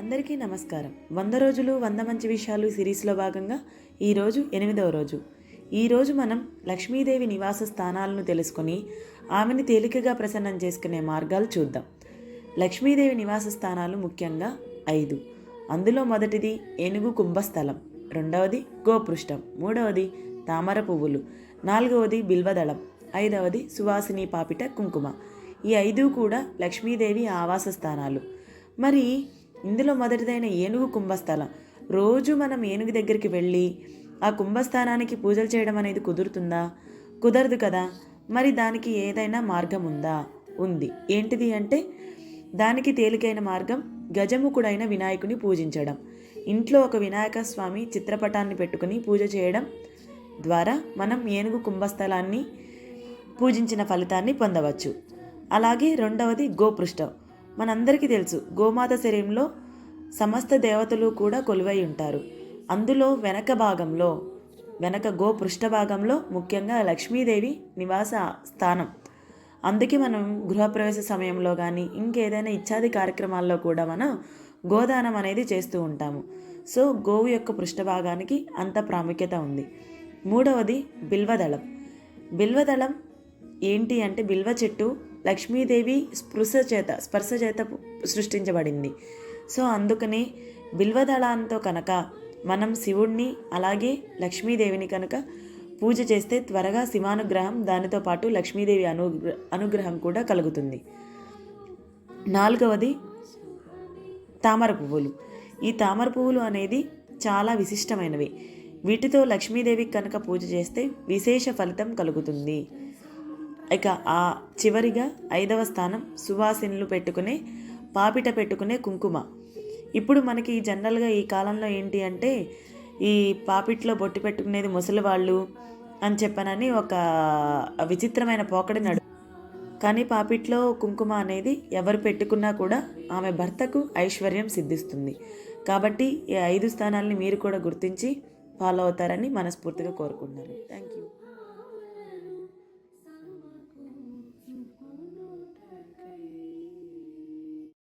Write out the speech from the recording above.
అందరికీ నమస్కారం. వంద రోజులు వంద మంచి విషయాలు సిరీస్లో భాగంగా ఈరోజు ఎనిమిదవ రోజు. ఈరోజు మనం లక్ష్మీదేవి నివాస స్థానాలను తెలుసుకొని ఆమెని తేలికగా ప్రసన్నం చేసుకునే మార్గాలు చూద్దాం. లక్ష్మీదేవి నివాస స్థానాలు ముఖ్యంగా ఐదు. అందులో మొదటిది ఏనుగు కుంభస్థలం రెండవది గోపృష్టం మూడవది తామర పువ్వులు నాలుగవది బిల్వదళం ఐదవది సువాసిని పాపిట కుంకుమ. ఈ ఐదు కూడా లక్ష్మీదేవి ఆవాస స్థానాలు. మరి ఇందులో మొదటిదైన ఏనుగు కుంభస్థలం. రోజు మనం ఏనుగు దగ్గరికి వెళ్ళి ఆ కుంభస్థానానికి పూజలు చేయడం అనేది కుదురుతుందా? కుదరదు కదా. మరి దానికి ఏదైనా మార్గం ఉందా? ఉంది. ఏంటిది అంటే దానికి తేలికైన మార్గం గజముఖుడైన వినాయకుని పూజించడం. ఇంట్లో ఒక వినాయక స్వామి చిత్రపటాన్ని పెట్టుకుని పూజ చేయడం ద్వారా మనం ఏనుగు కుంభస్థలాన్ని పూజించిన ఫలితాన్ని పొందవచ్చు. అలాగే రెండవది గోపృష్టం మనందరికీ తెలుసు గోమాత శరీరంలో సమస్త దేవతలు కూడా కొలువై ఉంటారు. అందులో వెనక భాగంలో వెనక గో పృష్ఠ భాగంలో ముఖ్యంగా లక్ష్మీదేవి నివాస స్థానం. అందుకే మనం గృహప్రవేశ సమయంలో కానీ ఇంకేదైనా ఇత్యాది కార్యక్రమాల్లో కూడా మనం గోదానం అనేది చేస్తూ ఉంటాము. సో గోవు యొక్క పృష్ఠభాగానికి అంత ప్రాముఖ్యత ఉంది. మూడవది బిల్వదళం. బిల్వదళం ఏంటి అంటే బిల్వ చెట్టు లక్ష్మీదేవి స్పృశ చేత స్పర్శ చేత సృష్టించబడింది. సో అందుకనే బిల్వదళాంతో కనుక మనం శివుణ్ణి అలాగే లక్ష్మీదేవిని కనుక పూజ చేస్తే త్వరగా శివానుగ్రహం దానితో పాటు లక్ష్మీదేవి అనుగ్ర అనుగ్రహం కూడా కలుగుతుంది. నాలుగవది తామర పువ్వులు. ఈ తామర పువ్వులు అనేది చాలా విశిష్టమైనవి. వీటితో లక్ష్మీదేవికి కనుక పూజ చేస్తే విశేష ఫలితం కలుగుతుంది. ఇక ఆ చివరిగా ఐదవ స్థానం సువాసినులు పెట్టుకునే పాపిట పెట్టుకునే కుంకుమ. ఇప్పుడు మనకి జనరల్గా ఈ కాలంలో ఏంటి అంటే ఈ పాపిట్లో బొట్టు పెట్టుకునేది ముసలి వాళ్ళు అని చెప్పనని ఒక విచిత్రమైన పోకడి నడు. కానీ పాపిట్లో కుంకుమ అనేది ఎవరు పెట్టుకున్నా కూడా ఆమె భర్తకు ఐశ్వర్యం సిద్ధిస్తుంది. కాబట్టి ఈ ఐదు స్థానాల్ని మీరు కూడా గుర్తించి ఫాలో అవుతారని మనస్ఫూర్తిగా కోరుకుంటున్నాను. Thank you